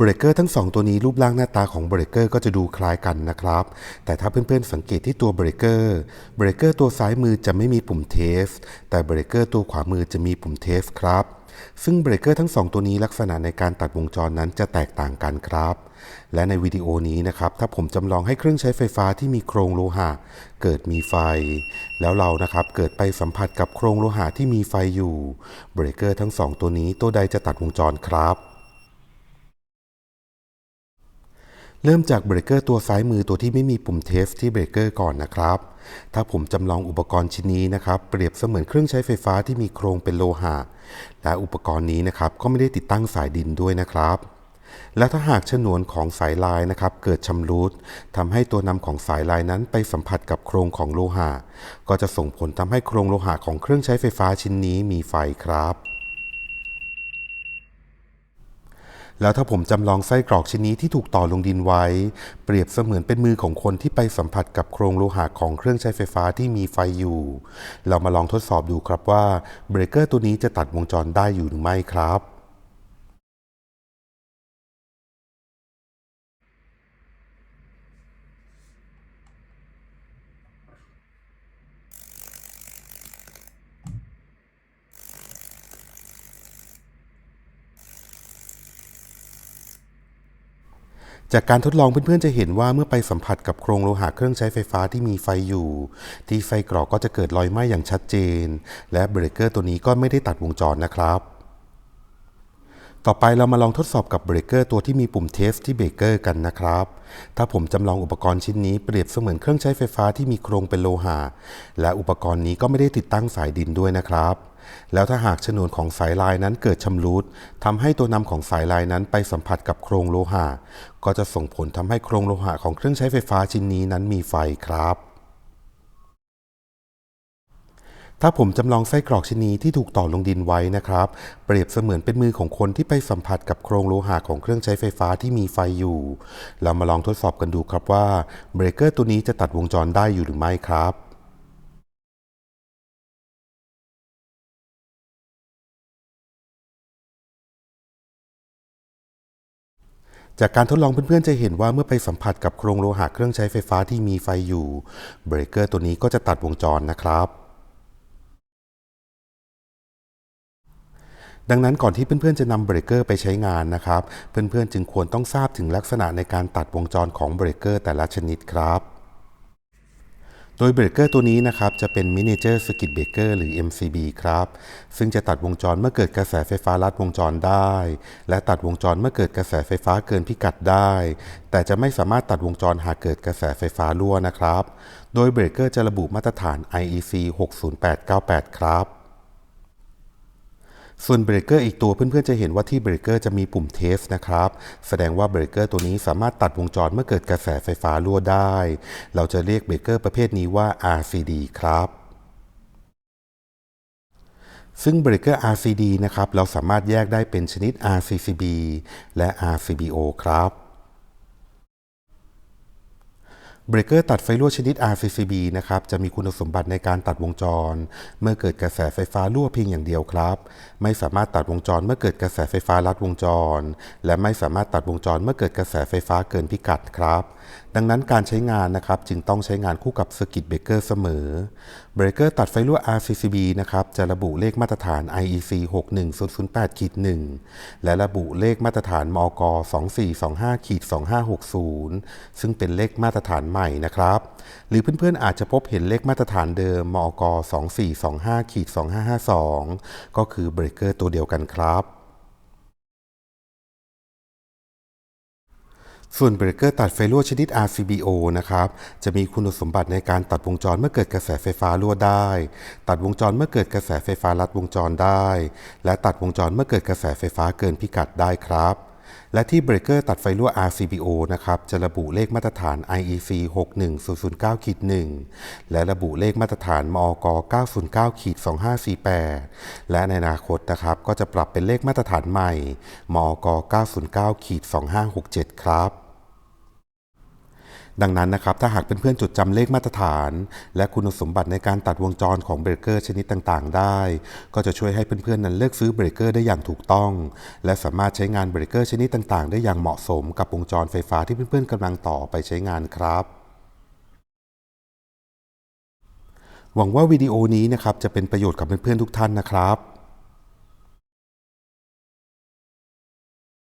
เบรกเกอร์ทั้งสองตัวนี้รูปร่างหน้าตาของเบรกเกอร์ก็จะดูคล้ายกันนะครับ แต่ถ้าเพื่อนๆสังเกตที่ตัวเบรกเกอร์เบรกเกอร์ตัวซ้ายมือจะไม่มีปุ่มเทสแต่เบรกเกอร์ตัวขวามือจะมีปุ่มเทสครับ ซึ่งเบรกเกอร์ทั้งสองตัวนี้ลักษณะในการตัดวงจรนั้นจะแตกต่างกันครับ และในวิดีโอนี้นะครับ ถ้าผมจำลองให้เครื่องใช้ไฟฟ้าที่มีโครงโลหะ เกิดมีไฟ แล้วเรานะครับเกิดไปสัมผัสกับโครงโลหะที่มีไฟอยู่เบรกเกอร์ทั้งสองตัวนี้ตัวใดจะตัดวงจรครับ เริ่มจากเบรกเกอร์ตัวซ้ายมือตัวที่ไม่มีปุ่มเทสที่เบรกเกอร์ก่อนนะครับ ถ้าผมจำลองอุปกรณ์ชิ้นนี้นะครับ เปรียบเสมือนเครื่องใช้ไฟฟ้าที่มีโครงเป็นโลหะ และอุปกรณ์นี้นะครับก็ไม่ได้ติดตั้งสายดินด้วยนะครับ และถ้าหากฉนวนของสายลายนะครับ เกิดชำรุดทำให้ตัวนำของสายลายนั้นไปสัมผัสกับโครงของโลหะ ก็จะส่งผลทำให้โครงโลหะของเครื่องใช้ไฟฟ้าชิ้นนี้มีไฟครับ แล้วถ้าผมจำลองไส้กรอกชิ้นนี้ที่ถูกต่อลงดินไว้ เปรียบเสมือนเป็นมือของคนที่ไปสัมผัสกับโครงโลหะของเครื่องใช้ไฟฟ้าที่มีไฟอยู่ เรามาลองทดสอบดูครับว่าเบรกเกอร์ตัวนี้จะตัดวงจรได้อยู่หรือไม่ครับ จากการทดลองเพื่อนๆจะเห็นว่าเมื่อไปสัมผัสกับโครงโลหะเครื่องใช้ไฟฟ้าที่มีไฟอยู่ ที่ไฟกรอกก็จะเกิดรอยไหม้อย่างชัดเจน และเบรกเกอร์ตัวนี้ก็ไม่ได้ตัดวงจรนะครับต่อไปเรามาลองทดสอบกับเบรกเกอร์ตัวที่มีปุ่มเทสที่เบรกเกอร์กันนะครับ ถ้าผมจำลองอุปกรณ์ชิ้นนี้เปรียบเสมือนเครื่องใช้ไฟฟ้าที่มีโครงเป็นโลหะ และอุปกรณ์นี้ก็ไม่ได้ติดตั้งสายดินด้วยนะครับ แล้วถ้าหากฉนวนของสายลายนั้นเกิดชำรุดทำให้ตัวนำของสายลายนั้นไปสัมผัสกับโครงโลหะ ก็จะส่งผลทำให้โครงโลหะของเครื่องใช้ไฟฟ้าชิ้นนี้นั้นมีไฟครับถ้าผมจำลองไส้กรอกชิ้นนี้ที่ถูกต่อลงดินไว้นะครับ เปรียบเสมือนเป็นมือของคนที่ไปสัมผัสกับโครงโลหะของเครื่องใช้ไฟฟ้าที่มีไฟอยู่ เรามาลองทดสอบกันดูครับว่าเบรกเกอร์ตัวนี้จะตัดวงจรได้อยู่หรือไม่ครับ จากการทดลองเพื่อนๆจะเห็นว่าเมื่อไปสัมผัสกับโครงโลหะเครื่องใช้ไฟฟ้าที่มีไฟอยู่ เบรกเกอร์ตัวนี้ก็จะตัดวงจรนะครับดังนั้นก่อนที่เพื่อนๆจะนำเบรกเกอร์ไปใช้งานนะครับ เพื่อนๆจึงควรต้องทราบถึงลักษณะในการตัดวงจรของเบรกเกอร์แต่ละชนิดครับ โดยเบรกเกอร์ตัวนี้นะครับจะเป็น Miniature Circuit Breaker หรือ MCB ครับ ซึ่งจะตัดวงจรเมื่อเกิดกระแสไฟฟ้าลัดวงจรได้ และตัดวงจรเมื่อเกิดกระแสไฟฟ้าเกินพิกัดได้ แต่จะไม่สามารถตัดวงจรหากเกิดกระแสไฟฟ้ารั่วนะครับ โดยเบรกเกอร์จะระบุมาตรฐาน IEC 60898 ครับ ส่วนเบรกเกอร์อีกตัวเพื่อนๆจะเห็นว่าที่เบรกเกอร์จะมีปุ่มเทสนะครับ แสดงว่าเบรกเกอร์ตัวนี้สามารถตัดวงจรเมื่อเกิดกระแสไฟฟ้ารั่วได้ เราจะเรียกเบรกเกอร์ประเภทนี้ว่า RCD ครับซึ่งเบรกเกอร์ RCD นะครับ เราสามารถแยกได้เป็นชนิด RCCB และ RCBO ครับ เบรกเกอร์ตัดไฟรั่วชนิด RCCB นะครับ จะมีคุณสมบัติในการตัดวงจร เมื่อเกิดกระแสไฟฟ้ารั่วเพียงอย่างเดียวครับ ไม่สามารถตัดวงจรเมื่อเกิดกระแสไฟฟ้าลัดวงจร และไม่สามารถตัดวงจรเมื่อเกิดกระแสไฟฟ้าเกินพิกัดครับ ดังนั้นการใช้งานนะครับจึงต้องใช้งานคู่กับสกิตเบรกเกอร์เสมอ เบรกเกอร์ตัดไฟรั่ว RCCB นะครับ จะระบุเลขมาตรฐาน IEC 61008-1 และระบุเลขมาตรฐานมอก2425-2560 ซึ่งเป็นเลขมาตรฐานใหม่นะครับ หรือเพื่อนๆอาจจะพบเห็นเลขมาตรฐานเดิมมอก2425-2552 ก็คือเบรกเกอร์ตัวเดียวกันครับส่วนเบรกเกอร์ตัดไฟรั่วชนิด RCBO นะครับ จะมีคุณสมบัติในการตัดวงจรเมื่อเกิดกระแสไฟฟ้ารั่วได้ ตัดวงจรเมื่อเกิดกระแสไฟฟ้าลัดวงจรได้ และตัดวงจรเมื่อเกิดกระแสไฟฟ้าเกินพิกัดได้ครับ และที่เบรกเกอร์ตัดไฟรั่ว RCBO นะครับจะระบุเลขมาตรฐาน IEC 61009-1 และระบุเลขมาตรฐานมอก909-2548 และในอนาคตนะครับก็จะปรับเป็นเลขมาตรฐานใหม่มอก909-2567 ครับ ดังนั้นนะครับถ้าหากเพื่อนๆจดจำเลขมาตรฐาน และคุณสมบัติในการตัดวงจรของเบรกเกอร์ชนิดต่างๆ ได้ ก็จะช่วยให้เพื่อนๆนั้นเลือกซื้อเบรกเกอร์ได้อย่างถูกต้อง และสามารถใช้งานเบรกเกอร์ชนิดต่างๆ ได้อย่างเหมาะสมกับวงจรไฟฟ้าที่เพื่อนๆกำลังต่อไปใช้งานครับหวังว่าวิดีโอนี้นะครับจะเป็นประโยชน์กับเพื่อนๆทุกท่านนะครับ